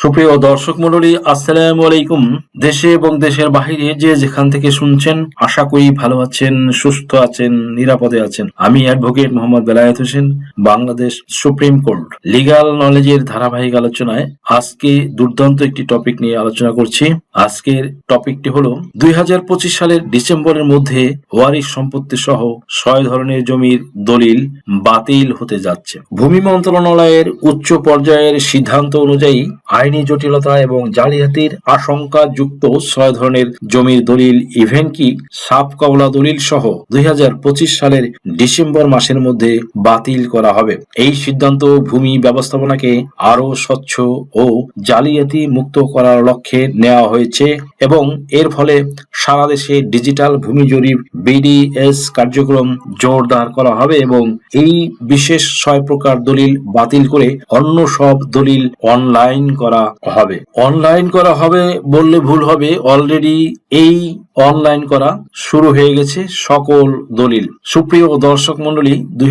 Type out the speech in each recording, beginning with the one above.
সুপ্রিয় দর্শক মন্ডলী আসসালামু আলাইকুম। দেশে এবং দেশের বাহিরে যে যেখান থেকে শুনছেন, আশা করি ভালো আছেন, সুস্থ আছেন, নিরাপদে আছেন। আমি advocate Mohammad Belayet Hossain, Bangladesh supreme court. Legal নলেজের ধারাবাহিক আলোচনায় আজকে দুর্দান্ত একটি টপিক নিয়ে আলোচনা করছি। আজকের টপিকটি হলো দুই হাজার পঁচিশ সালের ডিসেম্বরের মধ্যে ওয়ারিশ সম্পত্তি সহ ছয় ধরনের জমির দলিল বাতিল হতে যাচ্ছে। ভূমি মন্ত্রণালয়ের উচ্চ পর্যায়ের সিদ্ধান্ত অনুযায়ী আইনি জটিলতা এবং জালিয়াতির আশঙ্কা যুক্ত ছয় ধরনের জমির দলিল ইভেন কি সাপ কবলা দলিল সহ দুই হাজার পঁচিশ সালের ডিসেম্বর মাসের মধ্যে বাতিল করা হবে। এই সিদ্ধান্ত ভূমি ব্যবস্থাপনাকে আরও স্বচ্ছ ও জালিয়াতি মুক্ত করার লক্ষ্যে নেওয়া হয়েছে এবং এর ফলে সারা দেশে ডিজিটাল ভূমি জরিপ, বিডিএস কার্যক্রম জোরদার করা হবে এবং এই বিশেষ ছয় প্রকার দলিল বাতিল করে অন্য সব দলিল অনলাইন করা হবে। অনলাইন করা হবে বললে ভুল হবে। অলরেডি এই অনলাইন করা শুরু হয়ে গেছে সকল দলিল। সুপ্রিয় দর্শক মন্ডলী দুই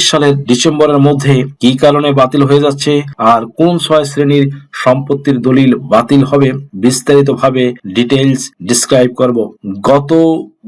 সালের ডিসেম্বরের মধ্যে কি কারণে বাতিল হয়ে যাচ্ছে আর কোন ছয় শ্রেণির সম্পত্তির দলিল বাতিল হবে বিস্তারিতভাবে ডিটেইলস ডিসক্রাইব করব। গত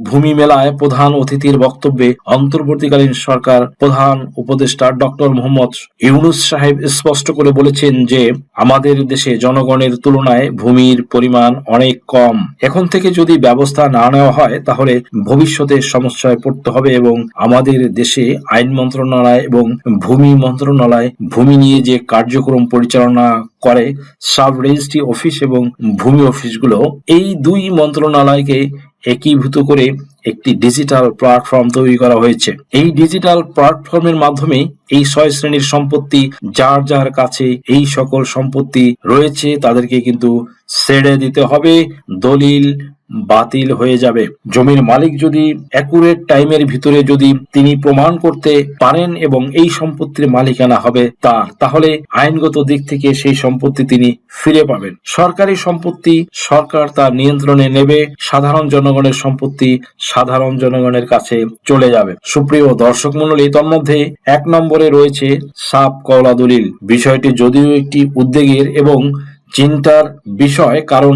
ভূমি মেলায় প্রধান অতিথির বক্তব্যে অন্তর্বর্তীকালীন সরকার প্রধান উপদেষ্টা ডক্টর মোহাম্মদ ইউনুস সাহেব স্পষ্ট করে বলেছেন যে, আমাদের দেশে জনগণের তুলনায় ভূমির পরিমাণ অনেক কম। এখন থেকে যদি ব্যবস্থা না নেওয়া হয়, তাহলে ভবিষ্যতে সমস্যায় পড়তে হবে এবং আমাদের দেশে আইন মন্ত্রণালয় এবং ভূমি মন্ত্রণালয়, ভূমি নিয়ে যে কার্যক্রম পরিচালনা করে, সাব রেজিস্ট্রি অফিস এবং ভূমি অফিসগুলো, এই দুই মন্ত্রণালয়কে একীভূত করে একটি ডিজিটাল প্ল্যাটফর্ম তৈরি করা হয়েছে। এই ডিজিটাল প্ল্যাটফর্মের মাধ্যমে এই ছয় শ্রেণির সম্পত্তি যার যার কাছে এই সকল সম্পত্তি রয়েছে, তাদেরকে কিন্তু ছেড়ে দিতে হবে। দলিল বাতিল হয়ে যাবে। জমির মালিক যদি অ্যাকুরেট টাইমের ভিতরে যদি তিনি প্রমাণ করতে পারেন এবং এই সম্পত্তির মালিকানা হবে তার, তাহলে আইনগত দিক থেকে সেই সম্পত্তি তিনি ফিরে পাবেন। সরকারি সম্পত্তি সরকার তার নিয়ন্ত্রণে নেবে, সাধারণ জনগণের সম্পত্তি সাধারণ জনগণের কাছে চলে যাবে। সুপ্রিয় দর্শক মন্ডলী তন্মধ্যে এক নম্বরে রয়েছে সাপ কওলা দলিল। বিষয়টি যদিও একটি উদ্বেগের এবং চিন্তার বিষয়, কারণ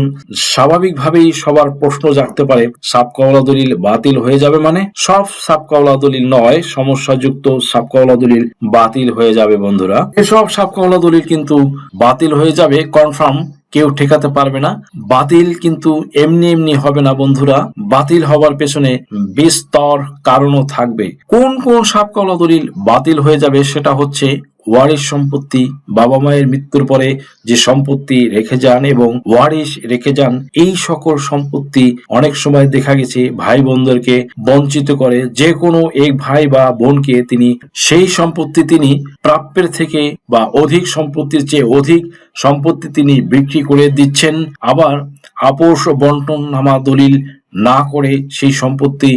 স্বাভাবিকভাবেই সবার প্রশ্ন জাগতে পারে সাপ কওলা দলিল বাতিল হয়ে যাবে মানে? সব সাপ কওলা দলিল নয়, সমস্যাযুক্ত সাপ কওলা দলিল বাতিল হয়ে যাবে বন্ধুরা। এসব সাপ কওলা দলিল কিন্তু বাতিল হয়ে যাবে, কনফার্ম, কেউ ঠেকাতে পারবে না। বাতিল কিন্তু এমনি এমনি হবে না বন্ধুরা। বাতিল হবার পেছনে বিস্তর কারণও থাকবে। কোন কোন সাপ কওলা দলিল বাতিল হয়ে যাবে সেটা হচ্ছে ওয়ারিশ সম্পত্তি, বাবা মায়ের মৃত্যুর পরে যে সম্পত্তি রেখে যান এবং ওয়ারিশ রেখে যান, এই সকল সম্পত্তি অনেক সময় দেখা গেছে ভাই বোনদেরকে বঞ্চিত করে। যে কোনো এক ভাই বা বোনকে তিনি সেই সম্পত্তি তিনি প্রাপ্যের থেকে বা অধিক সম্পত্তির চেয়ে অধিক সম্পত্তি তিনি বিক্রি করে দিচ্ছেন। আবার আপোষ বন্টন নামা দলিল না করে সেই সম্পত্তি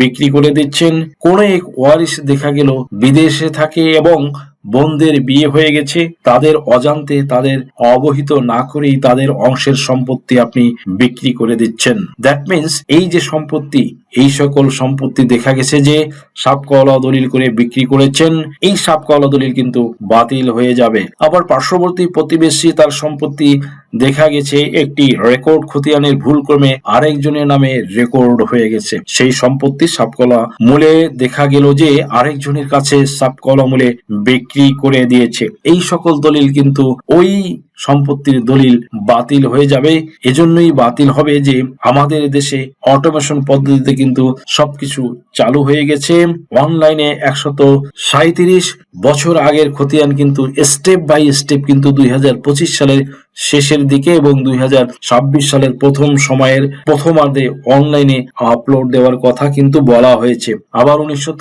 বিক্রি করে দিচ্ছেন। কোন এক ওয়ারিশ দেখা গেল বিদেশে থাকে এবং বোনদের বিয়ে হয়ে গেছে, তাদের অজান্তে তাদের অবহিত না করেই তাদের অংশের সম্পত্তি আপনি বিক্রি করে দিচ্ছেন। দ্যাট মিন্স এই যে সম্পত্তি এই সকল সম্পত্তি দেখা গেছে যে সাপকলা দলিল করে বিক্রি করেছেন। এই সাপকলা দলিল কিন্তু বাতিল হয়ে যাবে। আবার পার্শ্ববর্তী প্রতিবেশী তার সম্পত্তি দেখা গেছে, একটি রেকর্ড খতিয়ানের ভুল ক্রমে আরেকজনের নামে রেকর্ড হয়ে গেছে। সেই সম্পত্তি সাপকলা মূলে দেখা গেল যে আরেকজনের কাছে সাপকলা মূলে বিক্রি করে দিয়েছে। এই সকল দলিল কিন্তু ওই সম্পত্তির দলিল বাতিল হয়ে যাবে। এজন্যই বাতিল হবে যে আমাদের দেশে অটোমেশন পদ্ধতিতে কিন্তু সবকিছু চালু হয়ে গেছে। অনলাইনে একশত সাঁত্রিশ বছর আগের খতিয়ান কিন্তু স্টেপ বাই স্টেপ কিন্তু দুই হাজার পঁচিশ সালের শেষের দিকে এবং দুই হাজার ছাব্বিশ সালের প্রথম সময়ের প্রথমার্ধে অনলাইনে আপলোড দেওয়ার কথা কিন্তু বলা হয়েছে। আবার উনিশশো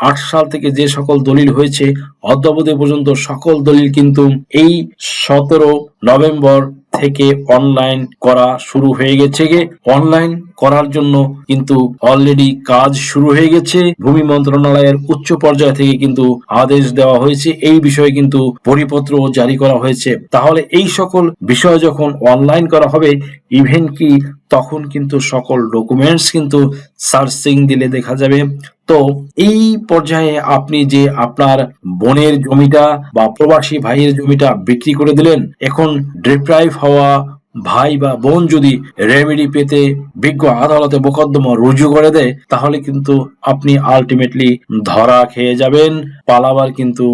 আট সাল থেকে যে সকল দলিল হয়েছে, অদ্যাবধি পর্যন্ত সকল দলিল কিন্তু এই সতেরো নভেম্বর থেকে অনলাইন করা শুরু হয়ে গেছে অনলাইন করার জন্য কিন্তু অলরেডি কাজ শুরু হয়ে গেছে। ভূমি মন্ত্রণালয়ের উচ্চ পর্যায় থেকে কিন্তু আদেশ দেওয়া হয়েছে। এই বিষয়ে কিন্তু পরিপত্র জারি করা হয়েছে। তাহলে এই সকল বিষয় যখন অনলাইন করা হবে ইভেন কি তখন কিন্তু সকল ডকুমেন্টস কিন্তু সার্চিং দিলে দেখা যাবে। তো এই পর্যায়ে আপনি যে আপনার বোনের জমিটা বা প্রবাসী ভাইয়ের জমিটা বিক্রি করে দিলেন, এখন ডিপ্রাইভ হওয়া ভাই বা বোন যদি রেমেডি পেতে বিজ্ঞ আদালতে মোকদ্দমা রুজু করে দেয়, তাহলে কিন্তু আপনি আলটিমেটলি ধরা খেয়ে যাবেন, পালাবার কিন্তু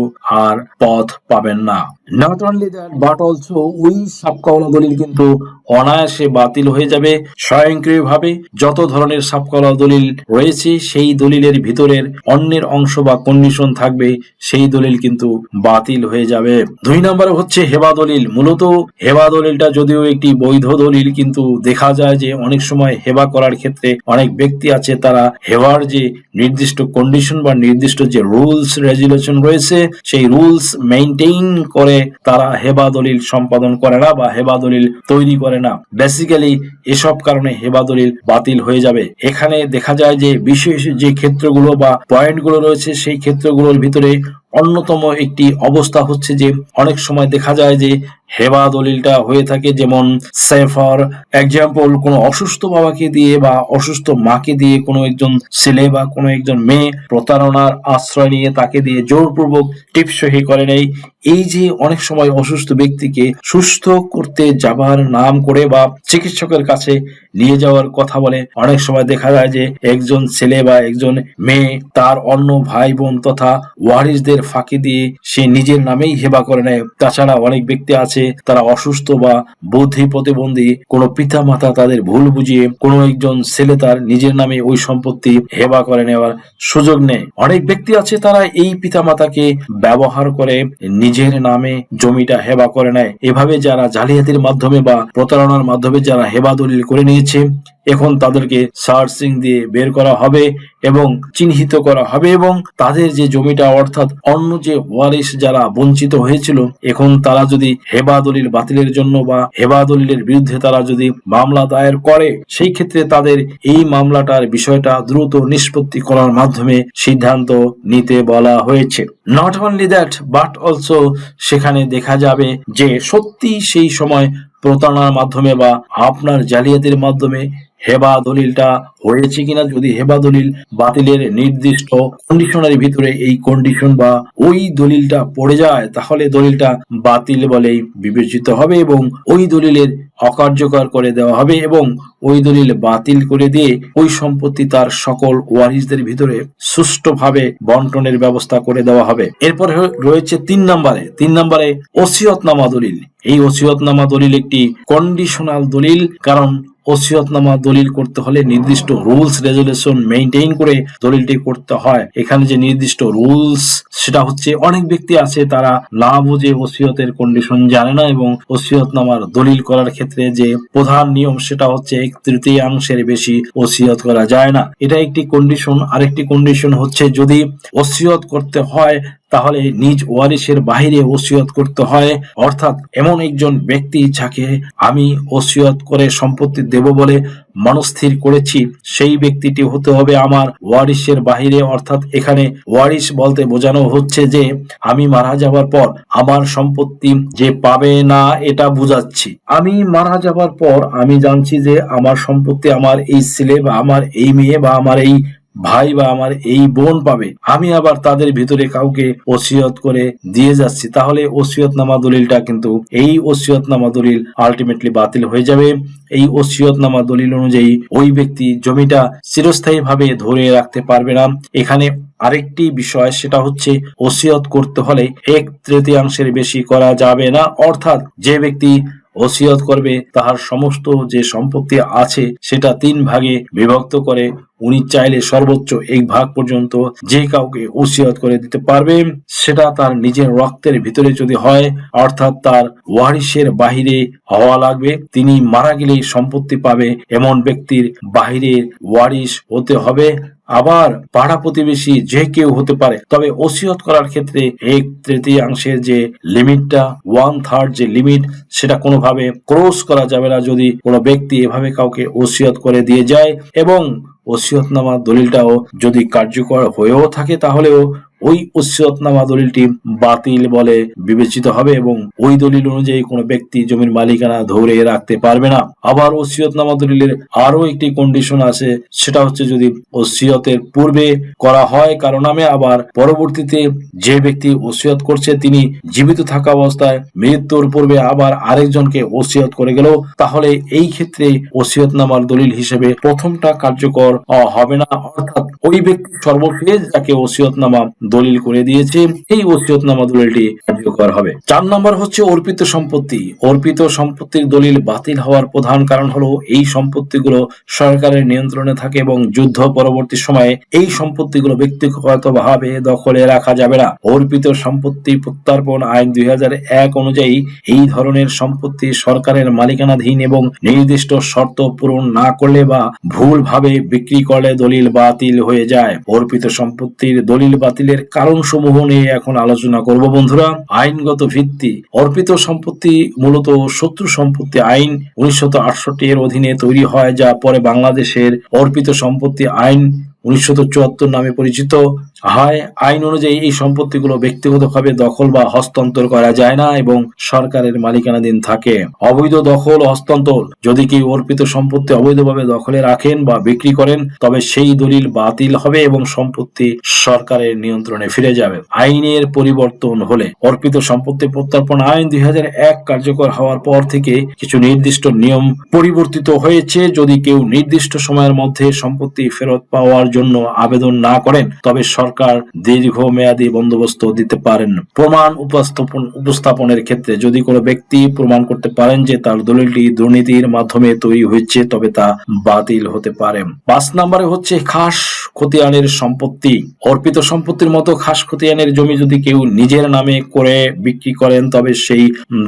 আর পথ পাবেন না। Not only that but also ওই সাবকাওলা দলিল কিন্তু অনায়াসে বাতিল হয়ে যাবে। স্বয়ংক্রিয়ভাবে যত ধরনের সাবকাওলা দলিল রয়েছে, সেই দলিলের ভিতরের অন্যের অংশ বা কন্ডিশন থাকবে, সেই দলিল কিন্তু বাতিল হয়ে যাবে। দুই নম্বরে হচ্ছে হেবা দলিল। মূলত হেবা দলিলটা যদিও একটি বৈধ দলিল কিন্তু দেখা যায় যে অনেক সময় হেবা করার ক্ষেত্রে অনেক ব্যক্তি আছে তারা হেবার যে নির্দিষ্ট কন্ডিশন বা নির্দিষ্ট যে রুলস রেজুলেশন রয়েছে, সেই রুলস মেইনটেইন করে তারা হেবা দলিল সম্পাদন করে না বা হেবা দলিল তৈরি করে না। বেসিক্যালি এসব কারণে হেবা দলিল বাতিল হয়ে যাবে। এখানে দেখা যায় যে বিশেষ যে ক্ষেত্রগুলো বা পয়েন্টগুলো রয়েছে, সেই ক্ষেত্রগুলোর ভিতরে অন্যতম একটি অবস্থা হচ্ছে যে অনেক সময় দেখা যায় যে হেবা দলিলটা হয়ে থাকে যেমন সেফার এক্সাম্পল কোনো অসুস্থ বাবাকে দিয়ে বা অসুস্থ মাকে দিয়ে কোনো একজন ছেলে বা কোনো একজন মেয়ে প্রতারণার আশ্রয় নিয়ে তাকে দিয়ে জোরপূর্বক টিপসহি করে নেই এই যে অনেক সময় অসুস্থ ব্যক্তিকে সুস্থ করতে যাবার নাম করে বা চিকিৎসকের কাছে নিয়ে যাওয়ার কথা বলে, অনেক সময় দেখা যায় যে একজন ছেলে বা একজন মেয়ে তার অন্য ভাই বোন তথা ওয়ারিসদের ফাঁকি দিয়ে সে নিজের নামেই হেবা করে নেয়। তাছাড়া অনেক ব্যক্তি আছে তারা অসুস্থ বা বুদ্ধি প্রতিবন্ধী, কোনো পিতা মাতা তাদের ভুল বুঝিয়ে কোনো একজন ছেলে তার নিজের নামে ওই সম্পত্তি হেবা করে নেওয়ার সুযোগ নেয়। অনেক ব্যক্তি আছে তারা এই পিতা মাতাকে ব্যবহার করে নিজের নামে জমিটা হেবা করে নেয়। এভাবে যারা জালিয়াতির মাধ্যমে বা প্রতারণার মাধ্যমে যারা হেবা দলিল করে নিয়েছে এখন তাদেরকে সার্চিং দিয়ে বের করা হবে এবং চিহ্নিত করা হবে এবং তাদের যে জমিটা, অর্থাৎ অন্য যে ওয়ারিশ যারা বঞ্চিত হয়েছিল, এখন তারা যদি হেবা দলিল বাতিলের জন্য বা হেবা দলিলের বিরুদ্ধে তারা যদি মামলা দায়ের করে, সেই ক্ষেত্রে তাদের এই মামলাটার বিষয়টা দ্রুত নিষ্পত্তি করার মাধ্যমে সিদ্ধান্ত নিতে বলা হয়েছে। Not only that but also সেখানে দেখা যাবে যে সত্যি সেই সময় প্রতারণার মাধ্যমে বা আপনার জালিয়াতির মাধ্যমে হেবা দলিলটা হয়েছে কিনা যদি হেবা দলিল বাতিলের নির্দিষ্ট কন্ডিশনের ভিতরে এই কন্ডিশন বা ওই দলিলটা পড়ে যায়, তাহলে দলিলটা বাতিল বলেই বিবেচিত হবে এবং ওই দলিলের অকার্যকর করে দেওয়া হবে এবং ওই দলিল বাতিল করে দিয়ে ওই সম্পত্তি তার সকল ওয়ারিসদের ভিতরে সুষ্ঠুভাবে বন্টনের ব্যবস্থা করে দেওয়া হবে। এরপরে রয়েছে তিন নম্বরে। তিন নম্বরে ওসিয়তনামা দলিল। এই ওসিয়তনামা দলিল একটি কন্ডিশনাল দলিল, কারণ ওসিয়তনামা দলিল করতে হলে নির্দিষ্ট রুলস রেজুলেশন মেইনটেইন করে দলিলটি করতে হয়। এখানে যে নির্দিষ্ট রুলস, সেটা হচ্ছে অনেক ব্যক্তি আছে তারা না বুঝে ওসিয়তের কন্ডিশন জানে না এবং ওসিয়তনামার দলিল করার ক্ষেত্রে যে প্রধান নিয়ম, সেটা হচ্ছে এক তৃতীয়াংশের বেশি ওসিয়ত করা যায় না। এটা একটি কন্ডিশন আরেকটি কন্ডিশন হচ্ছে যদি ওসিয়ত করতে হয় তাহলে নিজ ওয়ারিসের বাহিরে ওসিয়ত করতে হয়। অর্থাৎ এমন একজন ব্যক্তি যাকে আমি ওসিয়ত করে সম্পত্তি দেব বলে মনস্থির করেছি, সেই ব্যক্তিটি হতে হবে আমার ওয়ারিসের বাহিরে। অর্থাৎ এখানে ওয়ারিস বলতে বোঝানো হচ্ছে যে, আমি মারা যাওয়ার পর আমার সম্পত্তি যে পাবে না, এটা বুঝাচ্ছি। আমি মারা যাওয়ার পর আমি জানছি যে, আমার সম্পত্তি আমার এই ছেলে বা আমার এই মেয়ে বা আমার এই ভাই বা আমার এই বোন পাবে, আমি আবার তাদের ভিতরে কাউকে ওসিয়ত করে দিয়ে যাচ্ছি। তাহলে ওসিয়তনামা দলিলটা কিন্তু এই ওসিয়তনামা দলিল আলটিমেটলি বাতিল হয়ে যাবে। এই ওসিয়তনামা দলিল অনুযায়ী ওই ব্যক্তি জমিটা চিরস্থায়ী ভাবে ধরে রাখতে পারবে না। এখানে আরেকটি বিষয়, সেটা হচ্ছে ওসিয়ত করতে হলে এক তৃতীয়াংশের বেশি করা যাবে না। অর্থাৎ যে ব্যক্তি ওসিয়ত করবে, তাহার সমস্ত যে সম্পত্তি আছে সেটা তিন ভাগে বিভক্ত করে উনি চাইলে সর্বোচ্চ এক ভাগ পর্যন্ত যে কাউকে ওসিয়ত করে দিতে পারবে, সেটা তার নিজের রক্তের ভিতরে যদি হয়, অর্থাৎ তার ওয়ারিসের বাহিরে হওয়া লাগবে। তিনি মারা গেলেই সম্পত্তি পাবে, এমন ব্যক্তির বাহিরে ওয়ারিস হতে হবে। আবার পাড়া প্রতিবেশী যে কেউ হতে পারে। তবে ওসিয়ত করার ক্ষেত্রে এক তৃতীয়াংশের যে লিমিটটা ওয়ান থার্ড যে লিমিট, সেটা কোনোভাবে ক্রস করা যাবে না যদি কোনো ব্যক্তি এভাবে কাউকে ওসিয়ত করে দিয়ে যায়। এবং ওসিয়তনামা দলিলটাও যদি কার্যকর হয়েও থাকে তাহলেও ওই ওসিয়তনামা দলিলটি বাতিল বলে বিবেচিত হবে এবং ওই দলিল অনুযায়ী কোনো ব্যক্তি জমির মালিকানা ধরে রাখতে পারবে না। আবার ওসিয়তনামা দলিলের আরও একটি কন্ডিশন আছে, সেটা হচ্ছে যদি ওসিয়তের পূর্বে করা হয় কারও নামে, আবার পরবর্তীতে যে ব্যক্তি ওসিয়ত করছে তিনি জীবিত থাকা অবস্থায় মৃত্যুর পূর্বে আবার আরেকজনকে ওসিয়ত করে গেল, তাহলে এই ক্ষেত্রে ওসিয়তনামার দলিল হিসেবে প্রথমটা কার্যকর হবে না। অর্থাৎ ওই ব্যক্তি সর্বশেষ যাকে ওসিয়তনামা দলিল করে দিয়েছে, এই ওসিয়তনামা দলিলটি কার্যকর হবে। চার নম্বর হচ্ছে অর্পিত সম্পত্তি। অর্পিত সম্পত্তির দলিল বাতিল হওয়ার প্রধান কারণ হলো এই সম্পত্তিগুলো সরকারের নিয়ন্ত্রণে থাকে এবং যুদ্ধ পরবর্তী সময়ে এই সম্পত্তিগুলো ব্যক্তিগতভাবে দখলে রাখা যাবে না। অর্পিত সম্পত্তি প্রত্যার্পণ আইন দুই এক অনুযায়ী এই ধরনের সম্পত্তি সরকারের মালিকানাধীন এবং নির্দিষ্ট শর্ত পূরণ না করলে বা ভুলভাবে বিক্রি করলে দলিল বাতিল হয়ে যায়। অর্পিত সম্পত্তির দলিল বাতিলের কারণ সমূহ নিয়ে এখন আলোচনা করব বন্ধুরা। আইনগত ভিত্তি, অর্পিত সম্পত্তি, মূলত শত্রু সম্পত্তি আইন উনিশশো আটষট্টি এর অধীনে তৈরি হয়, যা পরে বাংলাদেশের অর্পিত সম্পত্তি আইন উনিশশো চুয়াত্তর নামে পরিচিত হয়। আইন অনুযায়ী এই সম্পত্তিগুলো ব্যক্তিগতভাবে দখল বা হস্তান্তর করা যায় না এবং সরকারের মালিকানাধীন থাকে। অবৈধ দখল, হস্তান্তর, যদি কেউ অর্পিত সম্পত্তি অবৈধভাবে দখলে রাখেন বা বিক্রি করেন, তবে সেই দলিল বাতিল হবে এবং সম্পত্তি সরকারের নিয়ন্ত্রণে ফিরে যাবে। আইনের পরিবর্তন হলে অর্পিত সম্পত্তি প্রত্যর্পণ আইন দুই হাজার এক কার্যকর হওয়ার পর থেকে কিছু নির্দিষ্ট নিয়ম পরিবর্তিত হয়েছে। যদি কেউ নির্দিষ্ট সময়ের মধ্যে সম্পত্তি ফেরত পাওয়ার জন্য আবেদন না করেন, তবে সরকার দীর্ঘমেয়াদী বন্দোবস্ত দিতে পারেন। প্রমাণ উপস্থাপন, উপস্থাপনের ক্ষেত্রে যদি কোনো ব্যক্তি প্রমাণ করতে পারেন যে তার দলিলটি দুর্নীতির মাধ্যমে তৈরি হয়েছে, তবে তা বাতিল হতে পারে। পাঁচ নম্বরে হচ্ছে খাস খতিয়ানের সম্পত্তি। অর্পিত সম্পত্তির মতো খাস খতিয়ানের জমি যদি কেউ নিজের নামে করে বিক্রি করেন, তবে সেই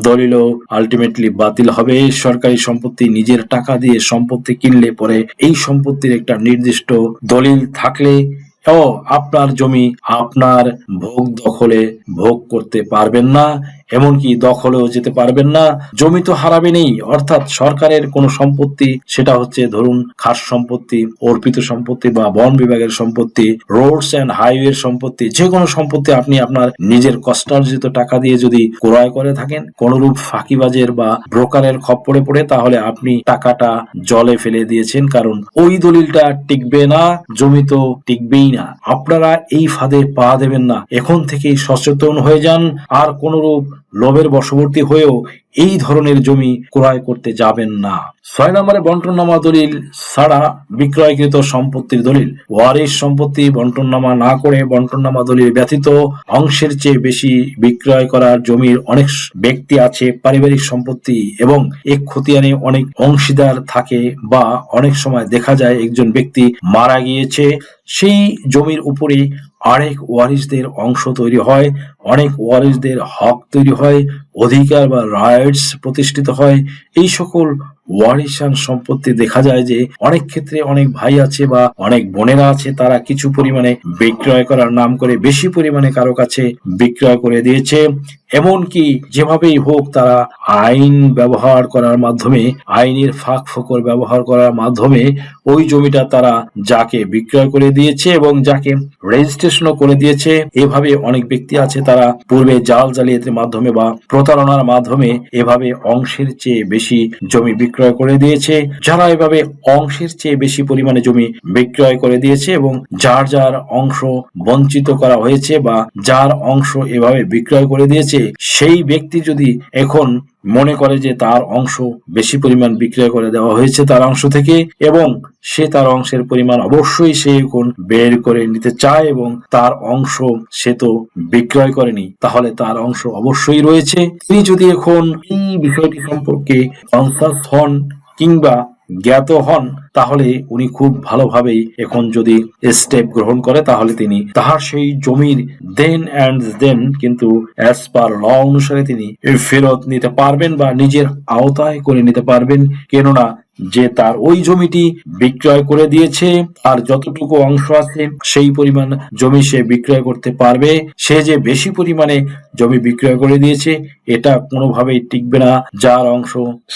দলিলও আলটিমেটলি বাতিল হবে। সরকারি সম্পত্তি নিজের টাকা দিয়ে সম্পত্তি কিনলে পরে এই সম্পত্তির একটা নির্দিষ্ট দলিল থাকলে তো আপনার জমি আপনার ভোগ দখলে ভোগ করতে পারবেন না। এমনকি দখলেও যেতে পারবেন না। জমি তো হারাবেনই অর্থাৎ সরকারের কোনো সম্পত্তি, সেটা হচ্ছে ধরুন খাস সম্পত্তি, অর্পিত সম্পত্তি বা বন বিভাগের সম্পত্তি, রোডস অ্যান্ড হাইওয়ের সম্পত্তি যে কোনো সম্পত্তি আপনি আপনার নিজের কষ্টার্জিত টাকা দিয়ে যদি ক্রয় করে থাকেন, কোনরূপ ফাঁকিবাজের বা ব্রোকারের খপ্পরে পড়ে, তাহলে আপনি টাকাটা জলে ফেলে দিয়েছেন, কারণ ওই দলিলটা টিকবে না, জমি তো টিকবেই না। আপনারা এই ফাঁদে পা দেবেন না। এখন থেকেই সচেতন হয়ে যান, আর কোনরূপ লোভের বশবর্তী হয়েও এই ধরনের জমি ক্রয় করতে যাবেন না। ছয় নম্বরে বন্টননামা দলিল ছাড়া বিক্রয়কৃত সম্পত্তির দলিল। ওয়ারিশ সম্পত্তি বন্টননামা না করে বন্টননামা দলিল ব্যতীত অংশের চেয়ে বেশি বিক্রয় করার জমির অনেক ব্যক্তি আছে, পারিবারিক সম্পত্তি এবং এক খতিয়ানে অনেক অংশীদার থাকে বা অনেক সময় দেখা যায় একজন ব্যক্তি মারা গিয়েছে, সেই জমির উপরে আরেক ওয়ারিসদের অংশ তৈরি হয় অনেক ওয়ারিসদের হক তৈরি হয় অধিকার বা রাইটস প্রতিষ্ঠিত হয়, এই সকল ওয়ারিশান সম্পত্তি দেখা যায় যে অনেক ক্ষেত্রে অনেক ভাই আছে বা অনেক বোনেরা আছে, তারা কিছু পরিমাণে বিক্রয় করার নাম করে বেশি পরিমাণে কারও কাছে বিক্রয় করে দিয়েছে। এমনকি যেভাবেই হোক, তারা আইন ব্যবহার করার মাধ্যমে, আইনের ফাঁক ফোকর ব্যবহার করার মাধ্যমে ওই জমিটা তারা যাকে বিক্রয় করে দিয়েছে এবং যাকে রেজিস্ট্রেশনও করে দিয়েছে, এভাবে অনেক ব্যক্তি আছে, তারা পূর্বে জাল জালিয়াতির মাধ্যমে বা প্রতারণার মাধ্যমে এভাবে অংশের চেয়ে বেশি জমি বিক্রয় করে দিয়েছে। যারা এভাবে অংশের চেয়ে বেশি পরিমাণে জমি বিক্রয় করে দিয়েছে এবং যার যার অংশ বঞ্চিত করা হয়েছে বা যার অংশ এভাবে বিক্রয় করে দিয়েছে, সেই ব্যক্তি যদি এখন মনে করে যে তার অংশ বেশি পরিমাণ বিক্রয় করে দেওয়া হয়েছে তার অংশ থেকে এবং সে তার অংশের পরিমাণ অবশ্যই সে এখন বের করে নিতে চায় এবং তার অংশ সে তো বিক্রয় করেনি, তাহলে তার অংশ অবশ্যই রয়েছে। তিনি যদি এখন এই বিষয়টি সম্পর্কে কনসাস হন কিংবা জ্ঞাত হন, তাহলে উনি খুব ভালোভাবেই এখন যদি স্টেপ গ্রহণ করে, তাহলে তিনি তাহার সেই জমির দেন অ্যান্ড দেন কিন্তু অ্যাজ পার ল অনুসারে তিনি ফেরত নিতে পারবেন বা নিজের আওতায় করে নিতে পারবেন। কেননা যে তার ওই জমিটি বিক্রয় করে দিয়েছে, আর যতটুকু অংশ আছে সেই পরিমাণ জমি সে বিক্রয় করতে পারবে। সে যে বেশি পরিমাণে জমি বিক্রয় করে দিয়েছে, এটা কোনোভাবেই টিকবে না। যার অংশ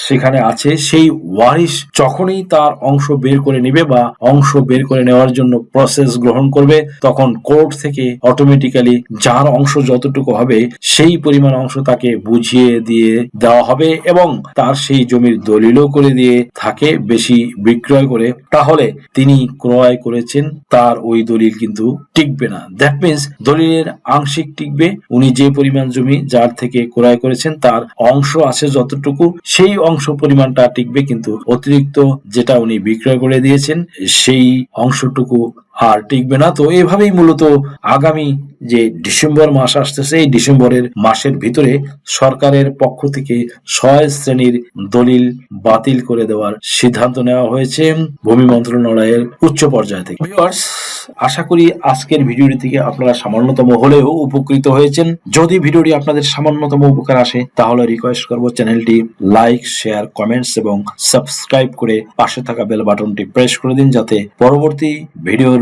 সেখানে আছে, সেই ওয়ারিশ যখনই তার অংশ বের করে নেবে বা অংশ বের করে নেওয়ার জন্য প্রসেস গ্রহণ করবে, তখন কোর্ট থেকে অটোমেটিক্যালি যার অংশ যতটুকু হবে, সেই পরিমাণ অংশ তাকে বুঝিয়ে দিয়ে দেওয়া হবে এবং তার সেই জমির দলিলও করে দিয়ে থাকে বেশি বিক্রয় করে, তাহলে তিনি ক্রয় করেছেন, তার ওই দলিল কিন্তু টিকবে না। দ্যাট মিনস দলিলের আংশিক টিকবে, উনি যে পরিমাণ জমি যার থেকে ক্রয় করেছেন, তার অংশ আছে যতটুকু, সেই অংশ পরিমাণটা টিকবে, কিন্তু অতিরিক্ত যেটা উনি বিক্রয় করে দিয়েছেন, সেই অংশটুকু আর টিকবে না। তো এভাবেই মূলত আগামী যে ডিসেম্বর মাস আসতেছে, এই ডিসেম্বরের মাসের ভিতরে সরকারের পক্ষ থেকে ছয় শ্রেণির দলিল বাতিল করে দেওয়ার সিদ্ধান্ত নেওয়া হয়েছে ভূমি মন্ত্রণালয়ের উচ্চ পর্যায় থেকে। আশা করি আজকের ভিডিওটি থেকে আপনারা সামান্যতম হলেও উপকৃত হয়েছেন। যদি ভিডিওটি আপনাদের সামান্যতম উপকার আসে, তাহলে রিকোয়েস্ট করব চ্যানেলটি লাইক শেয়ার কমেন্টস এবং সাবস্ক্রাইব করে পাশে থাকা বেল বাটনটি প্রেস করে দিন, যাতে পরবর্তী ভিডিওর